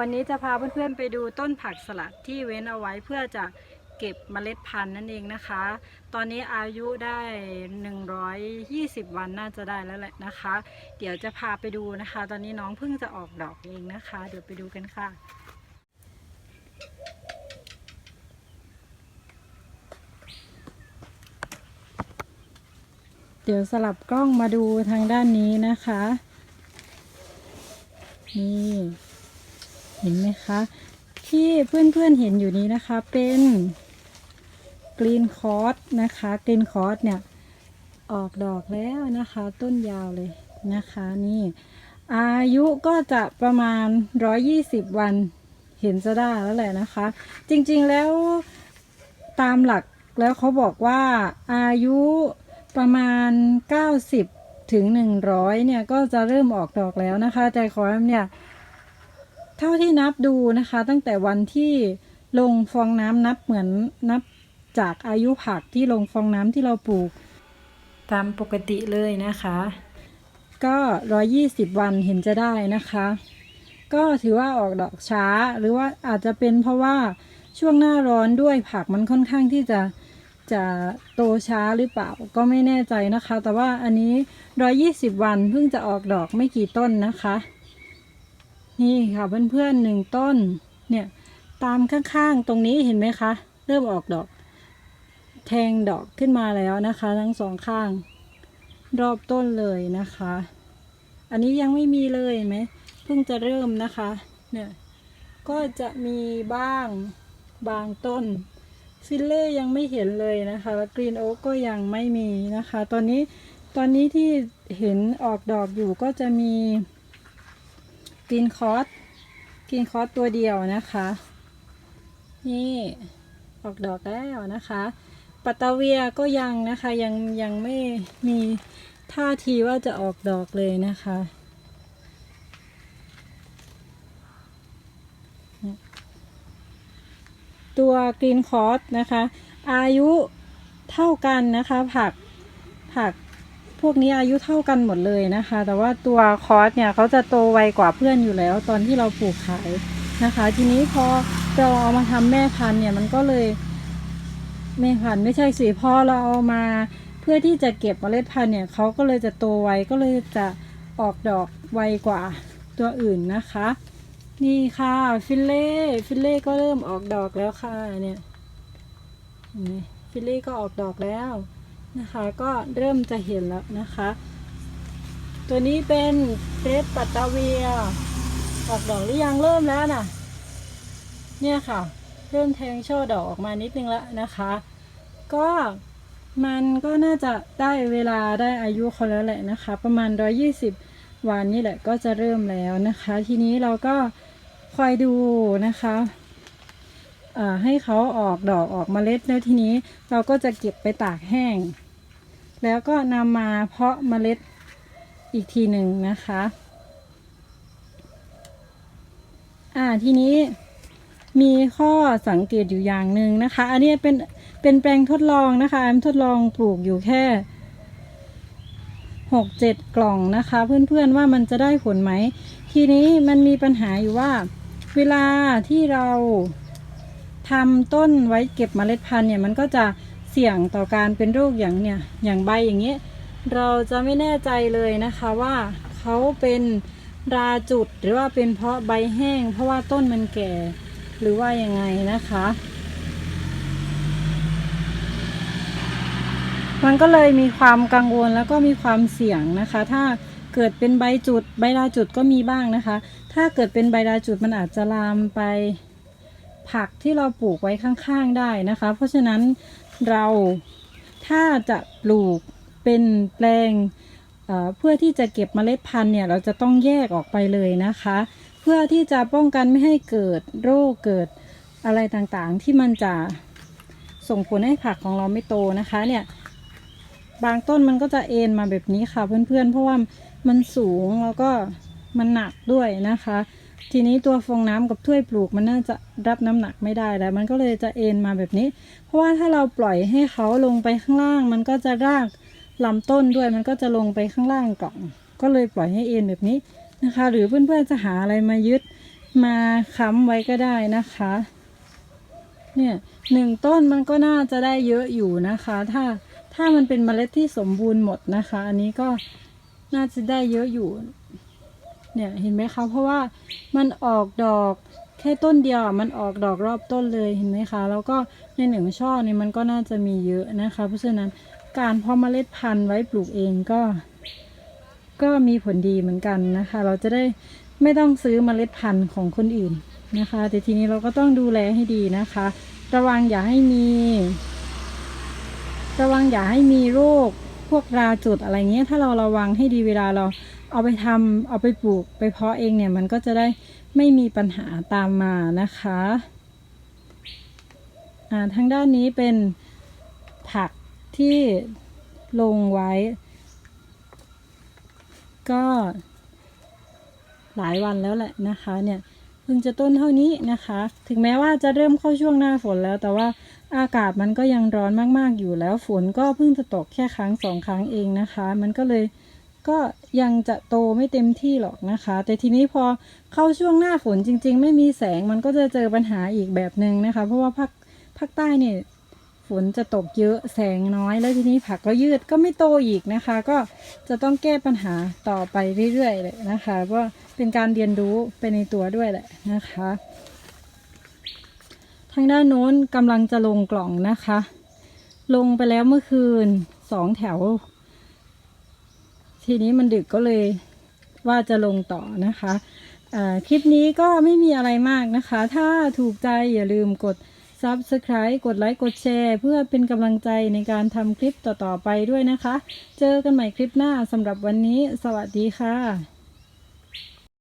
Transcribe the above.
วันนี้จะพาเพื่อนๆไปดูต้นผักสลัดที่เว้นเอาไว้เพื่อจะเก็บเมล็ดพันธุ์นั่นเองนะคะ ตอนนี้อายุได้ 120 วันน่าจะได้แล้วแหละนะคะ เดี๋ยวจะพาไปดูนะคะ ตอนนี้น้องเพิ่งจะออกดอกเองนะคะ เดี๋ยวไปดูกันค่ะเดี๋ยวสลับกล้องมาดูทางด้านนี้นะคะ นี่ ห็นไหมคะ ที่เพื่อนๆเห็นอยู่นี้นะคะเป็นกรีนคอร์สนะคะกรีนคอร์สเนี่ยออกดอกแล้วนะคะ ต้นยาวเลยนะคะนี่ อายุก็จะประมาณ 120 วันเห็นจะได้แล้วแหละนะคะ จริงๆแล้วตามหลักแล้วเขาบอกว่าอายุประมาณ 90 ถึง 100 เนี่ย ก็จะเริ่มออกดอกแล้วนะคะ แต่ขอให้เนี่ย เท่าที่นับดูนะคะ ตั้งแต่วันที่ลงฟองน้ำนับเหมือนนับจากอายุผักที่ลงฟองน้ำที่เราปลูก ตามปกติเลยนะคะ ก็ร้อยี่สิบวันเห็นจะได้นะคะ ก็ถือว่าออกดอกช้าหรือว่าอาจจะเป็นเพราะว่าช่วงหน้าร้อนด้วยผักมันค่อนข้างที่จะจะโตช้าหรือเปล่าก็ไม่แน่ใจนะคะ แต่ว่าอันนี้ร้อยี่สิบวันเพิ่งจะออกดอกไม่กี่ต้นนะคะ นี่ค่ะเพื่อนๆหนึ่งต้น เนี่ยตามข้างๆตรงนี้เห็นไหมคะ เริ่มออกดอก แทงดอกขึ้นมาแล้วนะคะ ทั้งสองข้าง รอบต้นเลยนะคะ อันนี้ยังไม่มีเลยเห็นไหมเพิ่งจะเริ่มนะคะ เนี่ยก็จะมีบ้างบางต้นฟิลเล่ยังไม่เห็นเลยนะคะแล้วกรีนโอ๊กก็ยังไม่มีนะคะ ตอนนี้ตอนนี้ที่เห็นออกดอกอยู่ก็จะมี กรีนคอร์สกรีนคอร์สตัวเดียวนะคะ นี่ออกดอกแล้วนะคะปัตตาเวียก็ยังนะคะยังยังไม่มีท่าทีว่าจะออกดอกเลยนะคะตัวกรีนคอร์สนะคะ อายุเท่ากันนะคะ ผักผัก พวกนี้อายุเท่ากันหมดเลยนะคะ แต่ว่าตัวคอสเนี่ยเขาจะโตไวกว่าเพื่อนอยู่แล้ว ตอนที่เราปลูกขายนะคะ ทีนี้พอเราเอามาทำแม่พันธุ์เนี่ยมันก็เลยแม่พันธุ์ไม่ใช่สิพอเราเอามา เพื่อที่จะเก็บเมล็ดพันธุ์เนี่ยเขาก็เลยจะโตไวก็เลยจะออกดอกไวกว่าตัวอื่นนะคะ นี่ค่ะฟิลเล่ฟิลเล่ก็เริ่มออกดอกแล้วค่ะเนี่ยฟิลเล่ก็ออกดอกแล้ว นะคะ ก็เริ่มจะเห็นแล้วนะคะ ตัวนี้เป็นเฟสปัตตาเวียออกดอกหรือยังเริ่มแล้วน่ะ เนี่ยค่ะ เริ่มแทงช่อดอกออกมานิดนึงแล้วนะคะ ก็มันก็น่าจะได้เวลาได้อายุเขาแล้วแหละนะคะ ประมาณ 120 วันนี่แหละก็จะเริ่มแล้วนะคะ ทีนี้เราก็คอยดูนะคะให้เขาออกดอกออกมเมล็ดแล้วทีนี้เราก็จะเก็บไปตากแห้ง แล้วก็นำมาเพาะเมล็ดอีกทีหนึ่งนะคะ อ่าทีนี้มีข้อสังเกตอยู่อย่างหนึ่งนะคะ อันนี้เป็นเป็นแปลงทดลองนะคะแอมทดลองปลูกอยู่แค่หกเจ็ดกล่องนะคะ เพื่อนๆว่ามันจะได้ผลไหม ทีนี้มันมีปัญหาอยู่ว่า เวลาที่เราทำต้นไว้เก็บเมล็ดพันธุ์เนี่ยมันก็จะ สี่ยงต่อการเป็นโรคอย่างเนี่ยอย่างใบอย่างเงี้ยเราจะไม่แน่ใจเลยนะคะว่าเขาเป็นราจุดหรือว่าเป็นเพราะใบแห้ง เพราะว่าต้นมันแก่หรือว่ายังไงนะคะ มันก็เลยมีความกังวลแล้วก็มีความเสี่ยงนะคะ ถ้าเกิดเป็นใบจุดใบราจุดก็มีบ้างนะคะ ถ้าเกิดเป็นใบราจุดมันอาจจะลามไปผักที่เราปลูกไว้ข้างๆได้นะคะ เพราะฉะนั้น เราถ้าจะปลูกเป็นแปลงเพื่อที่จะเก็บเมล็ดพันธุ์เนี่ยเราจะต้องแยกออกไปเลยนะคะ เพื่อที่จะป้องกันไม่ให้เกิดโรคเกิดอะไรต่างๆ ที่มันจะส่งผลให้ผักของเราไม่โตนะคะเนี่ยบางต้นมันก็จะเอ็นมาแบบนี้ค่ะเพื่อนๆ เพราะว่ามันสูงแล้วก็มันหนักด้วยนะคะ ทีนี้ตัวฟองน้ำกับถ้วยปลูกมันน่าจะรับน้ำหนักไม่ได้แล้ว มันก็เลยจะเอ็นมาแบบนี้ เพราะว่าถ้าเราปล่อยให้เขาลงไปข้างล่าง มันก็จะรากลำต้นด้วยมันก็จะลงไปข้างล่างกล่องก็เลยปล่อยให้เอ็นแบบนี้นะคะ หรือเพื่อนๆจะหาอะไรมายึดมาค้ำไว้ก็ได้นะคะ เนี่ยหนึ่งต้นมันก็น่าจะได้เยอะอยู่นะคะ ถ้าถ้ามันเป็นเมล็ดที่สมบูรณ์หมดนะคะ อันนี้ก็น่าจะได้เยอะอยู่ เนี่ยเห็นไหมคะเพราะว่ามันออกดอกแค่ต้นเดียวมันออกดอกรอบต้นเลยเห็นไหมคะแล้วก็ในหนึ่งช่อนี่มันก็น่าจะมีเยอะนะคะ เพราะฉะนั้นการเพาะเมล็ดพันธุ์ไว้ปลูกเองก็ ก็มีผลดีเหมือนกันนะคะ เราจะได้ไม่ต้องซื้อเมล็ดพันธุ์ของคนอื่นนะคะ แต่ทีนี้เราก็ต้องดูแลให้ดีนะคะ ระวังอย่าให้มี ระวังอย่าให้มีโรค พวกราจุดอะไรเงี้ยถ้าเราระวังให้ดีเวลาเราเอาไปทำเอาไปปลูกไปเพาะเองเนี่ยมันก็จะได้ไม่มีปัญหาตามมานะคะอ่าทางด้านนี้เป็นผักที่ลงไว้ ก็หลายวันแล้วแหละนะคะเนี่ย เพิ่งจะต้นเท่านี้นะคะ ถึงแม้ว่าจะเริ่มเข้าช่วงหน้าฝนแล้ว แต่ว่าอากาศมันก็ยังร้อนมากๆอยู่แล้วฝนก็เพิ่งจะตกแค่ครั้งสองครั้งเองนะคะ มันก็เลยก็ยังจะโตไม่เต็มที่หรอกนะคะ แต่ทีนี้พอเข้าช่วงหน้าฝนจริง ๆ ไม่มีแสงมันก็จะเจอปัญหาอีกแบบหนึ่งนะคะ เพราะว่าภาคภาคใต้เนี่ย ฝนจะตกเยอะแสงน้อย แล้วทีนี้ผักก็ยืดก็ไม่โตอีกนะคะ ก็จะต้องแก้ปัญหาต่อไปเรื่อยๆเลยนะคะว่าเป็นการเรียนรู้ไปในตัวด้วยแหละนะคะ ทางด้านโน้นกำลังจะลงกล่องนะคะ ลงไปแล้วเมื่อคืนสองแถว ทีนี้มันดึกก็เลยว่าจะลงต่อนะคะคลิปนี้ก็ไม่มีอะไรมากนะคะ ถ้าถูกใจอย่าลืมกด Subscribe กดไลค์กดแชร์ เพื่อเป็นกำลังใจในการทำคลิปต่อๆไปด้วยนะคะ เจอกันใหม่คลิปหน้าสำหรับวันนี้ สวัสดีค่ะ